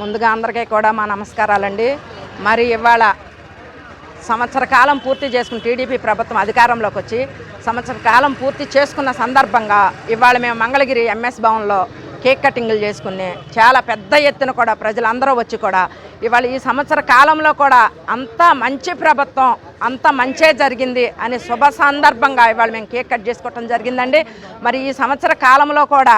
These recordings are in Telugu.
ముందుగా అందరికీ కూడా మా నమస్కారాలండి. మరి ఇవాళ సంవత్సర కాలం పూర్తి చేసుకుని టీడీపీ ప్రభుత్వం అధికారంలోకి వచ్చి సంవత్సర కాలం పూర్తి చేసుకున్న సందర్భంగా ఇవాళ మేము మంగళగిరి ఎంఎస్ భవన్లో కేక్ కటింగ్లు చేసుకుని చాలా పెద్ద ఎత్తున కూడా ప్రజలందరూ వచ్చి కూడా ఇవాళ ఈ సంవత్సర కాలంలో కూడా అంత మంచి ప్రభుత్వం అంత మంచే జరిగింది అనే శుభ సందర్భంగా ఇవాళ మేము కేక్ కట్ చేసుకోవటం జరిగిందండి. మరి ఈ సంవత్సర కాలంలో కూడా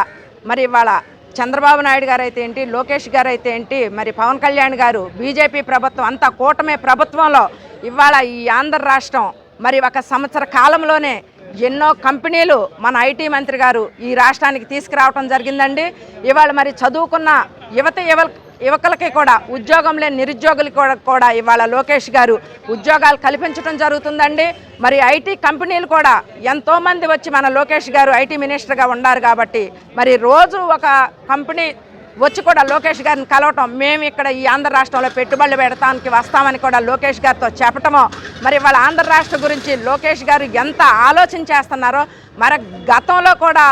మరి ఇవాళ చంద్రబాబు నాయుడు గారు అయితే ఏంటి లోకేష్ గారు అయితే ఏంటి మరి పవన్ కళ్యాణ్ గారు బీజేపీ ప్రభుత్వం అంతా కూటమి ప్రభుత్వంలో ఇవాళ ఈ ఆంధ్ర రాష్ట్రం మరి ఒక సంవత్సర కాలంలోనే ఎన్నో కంపెనీలు మన ఐటీ మంత్రి గారు ఈ రాష్ట్రానికి తీసుకురావటం జరిగిందండి. ఇవాళ మరి చదువుకున్న యువత యువ యువకులకి కూడా ఉద్యోగం లేని నిరుద్యోగులు కూడా కూడా ఇవాళ లోకేష్ గారు ఉద్యోగాలు కల్పించడం జరుగుతుందండి. మరి ఐటీ కంపెనీలు కూడా ఎంతోమంది వచ్చి మన లోకేష్ గారు ఐటీ మినిస్టర్గా ఉన్నారు కాబట్టి మరి రోజు ఒక కంపెనీ వచ్చి కూడా లోకేష్ గారిని కలవటం మేము ఇక్కడ ఈ ఆంధ్ర రాష్ట్రంలో పెట్టుబడులు పెడతానికి వస్తామని కూడా లోకేష్ గారితో చెప్పటమో మరి వాళ్ళ ఆంధ్ర రాష్ట్ర గురించి లోకేష్ గారు ఎంత ఆలోచన చేస్తున్నారో మరి గతంలో కూడా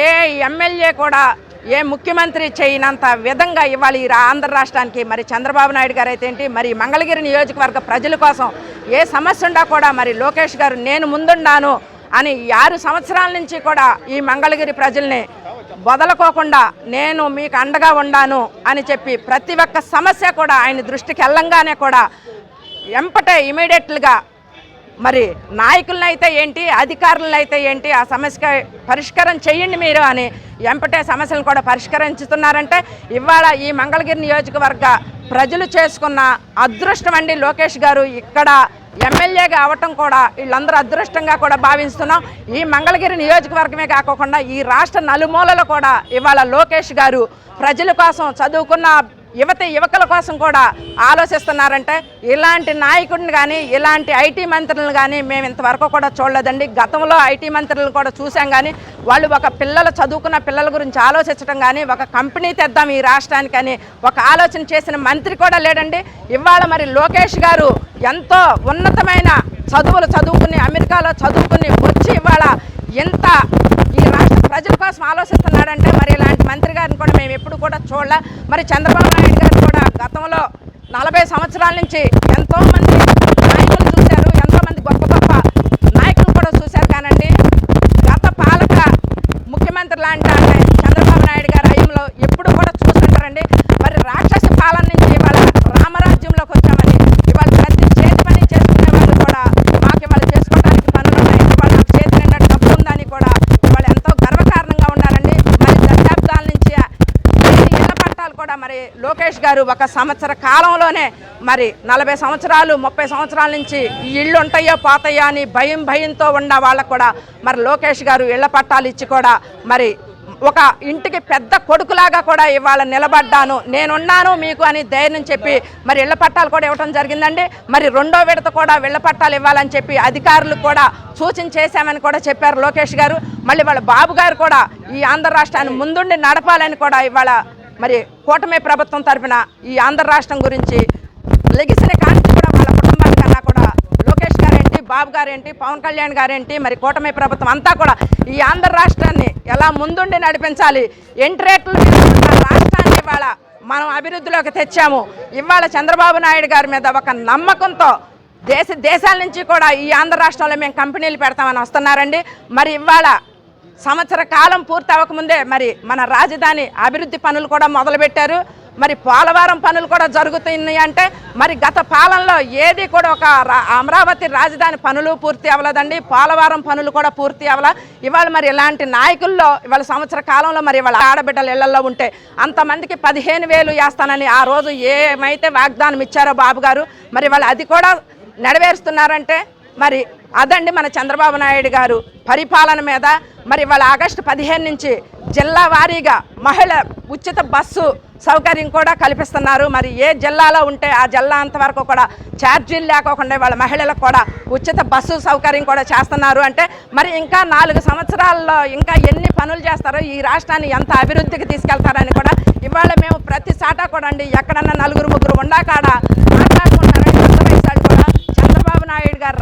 ఏ ఎమ్మెల్యే కూడా ఏ ముఖ్యమంత్రి చేయనంత విధంగా ఇవాళ ఈ ఆంధ్ర రాష్ట్రానికి? మరి చంద్రబాబు నాయుడు గారు అయితే ఏంటి? మరి మంగళగిరి నియోజకవర్గ ప్రజల కోసం ఏ సమస్య ఉండా కూడా మరి లోకేష్ గారు నేను ముందున్నాను అని ఆరు సంవత్సరాల నుంచి కూడా ఈ మంగళగిరి ప్రజల్ని వదలకోకుండా నేను మీకు అండగా ఉండాను అని చెప్పి ప్రతి ఒక్క సమస్య కూడా ఆయన దృష్టికి వెళ్ళంగానే కూడా ఎంపటే ఇమీడియట్లుగా మరి నాయకులనైతే ఏంటి అధికారులనైతే ఏంటి ఆ సమస్య పరిష్కారం చేయండి మీరు అని ఎంపటే సమస్యలను కూడా పరిష్కరించుతున్నారంటే ఇవాళ ఈ మంగళగిరి నియోజకవర్గ ప్రజలు చేసుకున్న అదృష్టం అండి లోకేష్ గారు. ఇక్కడ ఎమ్మెల్యేగా అవటం కూడా వీళ్ళందరూ అదృష్టంగా కూడా భావిస్తున్నాం. ఈ మంగళగిరి నియోజకవర్గమే కాకుండా ఈ రాష్ట్ర నలుమూలలో కూడా ఇవాళ లోకేష్ గారు ప్రజల కోసం చదువుకున్న యువత యువకుల కోసం కూడా ఆలోచిస్తున్నారంటే ఇలాంటి నాయకుడిని కానీ ఇలాంటి ఐటీ మంత్రులను కానీ మేము ఇంతవరకు కూడా చూడలేదండి. గతంలో ఐటీ మంత్రులను కూడా చూసాం కానీ వాళ్ళు ఒక పిల్లలు చదువుకున్న పిల్లల గురించి ఆలోచించడం కానీ ఒక కంపెనీ తెద్దాం ఈ రాష్ట్రానికని ఒక ఆలోచన చేసిన మంత్రి కూడా లేడండి. ఇవాళ మరి లోకేష్ గారు ఎంతో ఉన్నతమైన చదువులు చదువుకుని అమెరికాలో చదువుకుని వచ్చి ఇవాళ ఇంత ప్రజల కోసం ఆలోచిస్తున్నాడంటే మరి ఇలాంటి మంత్రి గారిని కూడా మేము ఎప్పుడు కూడా చూడలే. మరి చంద్రబాబు నాయుడు గారు కూడా గతంలో నలభై సంవత్సరాల నుంచి ఎంతో మంది నాయకులు చూశారు ఎంతో మంది గొప్ప గొప్ప నాయకులు కూడా చూశారు కానండి గత పాలక ముఖ్యమంత్రి లాంటి ఆయన చంద్రబాబు నాయుడు గారి హయంలో ఎప్పుడు కూడా చూస్తుంటారండి మరి రాక్షస పాలన నుంచి ఇవాళ రామరాజ్యంలోకి వచ్చామని ఇవాళ ప్రతి చేతి పని చేసుకునే వాళ్ళు కూడా మాకు ఇవాళ చేసుకోవడానికి పనులు ఉన్నాయి ఇవాళ నాకు చేతి నిండా డబ్బు ఉందని కూడా ఇవాళ ఎంతో గర్వకారణంగా ఉండాలండి మరి దశాబ్దాల నుంచి ఈ ఇళ్ళ పట్టాలు కూడా మరి లోకేష్ గారు ఒక సంవత్సర కాలంలోనే మరి నలభై సంవత్సరాలు ముప్పై సంవత్సరాల నుంచి ఈ ఇళ్ళు ఉంటాయో పోతాయో అని భయం భయంతో ఉన్న వాళ్ళకు కూడా మరి లోకేష్ గారు ఇళ్ళ పట్టాలు ఇచ్చి కూడా మరి ఒక ఇంటికి పెద్ద కొడుకులాగా కూడా ఇవాళ నిలబడ్డాను. నేనున్నాను మీకు అని ధైర్యం చెప్పి మరి ఇళ్ళ పట్టాలు కూడా ఇవ్వడం జరిగిందండి. మరి రెండో విడత కూడా ఇళ్ళ పట్టాలు ఇవ్వాలని చెప్పి అధికారులు కూడా సూచన చేశామని కూడా చెప్పారు లోకేష్ గారు. మళ్ళీ వాళ్ళ బాబు గారు కూడా ఈ ఆంధ్ర రాష్ట్రాన్ని ముందుండి నడపాలని కూడా ఇవాళ మరి కూటమి ప్రభుత్వం తరఫున ఈ ఆంధ్ర రాష్ట్రం గురించి లెగిసిన కాంతి కూడా వాళ్ళ కుటుంబానికన్నా కూడా లోకేష్ గారేంటి బాబు గారేంటి పవన్ కళ్యాణ్ గారేంటి మరి కూటమి ప్రభుత్వం అంతా కూడా ఈ ఆంధ్ర రాష్ట్రాన్ని ఎలా ముందుండి నడిపించాలి ఎంట్రేట్లు రాష్ట్రాన్ని ఇవాళ మనం అభివృద్ధిలోకి తెచ్చాము. ఇవాళ చంద్రబాబు నాయుడు గారి మీద ఒక నమ్మకంతో దేశ దేశాల నుంచి కూడా ఈ ఆంధ్ర రాష్ట్రంలో మేము కంపెనీలు పెడతామని వస్తున్నారండి. మరి ఇవాళ సంవత్సర కాలం పూర్తి అవ్వకముందే మరి మన రాజధాని అభివృద్ధి పనులు కూడా మొదలుపెట్టారు. మరి పోలవరం పనులు కూడా జరుగుతున్నాయి అంటే మరి గత పాలనలో ఏది కూడా ఒక రా- అమరావతి రాజధాని పనులు పూర్తి అవ్వలేదండి. పోలవరం పనులు కూడా పూర్తి అవ్వల. ఇవాళ మరి ఇలాంటి నాయకుల్లో ఇవాళ సంవత్సర కాలంలో మరి ఇవాళ ఆడబిడ్డలు ఇళ్ళలో ఉంటే అంతమందికి పదిహేను వేలు వేస్తానని ఆ రోజు ఏమైతే వాగ్దానం ఇచ్చారో బాబు గారు మరి వాళ్ళు అది కూడా నెరవేరుస్తున్నారంటే మరి అదండి మన చంద్రబాబు నాయుడు గారు పరిపాలన మీద. మరి వాళ్ళ ఆగస్టు పదిహేను నుంచి జిల్లా వారీగా మహిళ ఉచిత బస్సు సౌకర్యం కూడా కల్పిస్తున్నారు. మరి ఏ జిల్లాలో ఉంటే ఆ జిల్లా అంతవరకు కూడా ఛార్జీలు లేకోకుండా వాళ్ళ మహిళలకు కూడా ఉచిత బస్సు సౌకర్యం కూడా చేస్తున్నారు. అంటే మరి ఇంకా నాలుగు సంవత్సరాల్లో ఇంకా ఎన్ని పనులు చేస్తారో ఈ రాష్ట్రాన్ని ఎంత అభివృద్ధికి తీసుకెళ్తారని కూడా ఇవాళ మేము ప్రతి సాటా కూడా అండి ఎక్కడన్నా నలుగురు ముగ్గురు ఉండాకాడ పెద్ద వయసు కూడా చంద్రబాబు నాయుడు గారు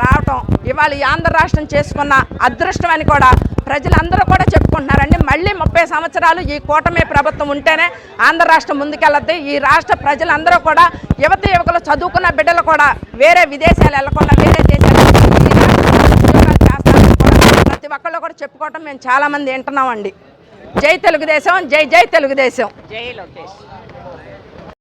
రావటం ఆంధ్ర రాష్ట్రం చేసుకున్న అదృష్టం అని కూడా ప్రజలందరూ కూడా చెప్పుకుంటున్నారండి. మళ్ళీ ముప్పై సంవత్సరాలు ఈ కూటమి ప్రభుత్వం ఉంటేనే ఆంధ్ర రాష్ట్రం ముందుకెళ్ళద్ది ఈ రాష్ట్ర ప్రజలందరూ కూడా యువత యువకులు చదువుకున్న బిడ్డలు కూడా వేరే విదేశాలు వెళ్ళకుండా వేరే దేశాలు ప్రతి ఒక్కళ్ళు కూడా చెప్పుకోవటం మేము చాలామంది వింటున్నామండి. జై తెలుగుదేశం జై జై తెలుగుదేశం. జై లోకేష్.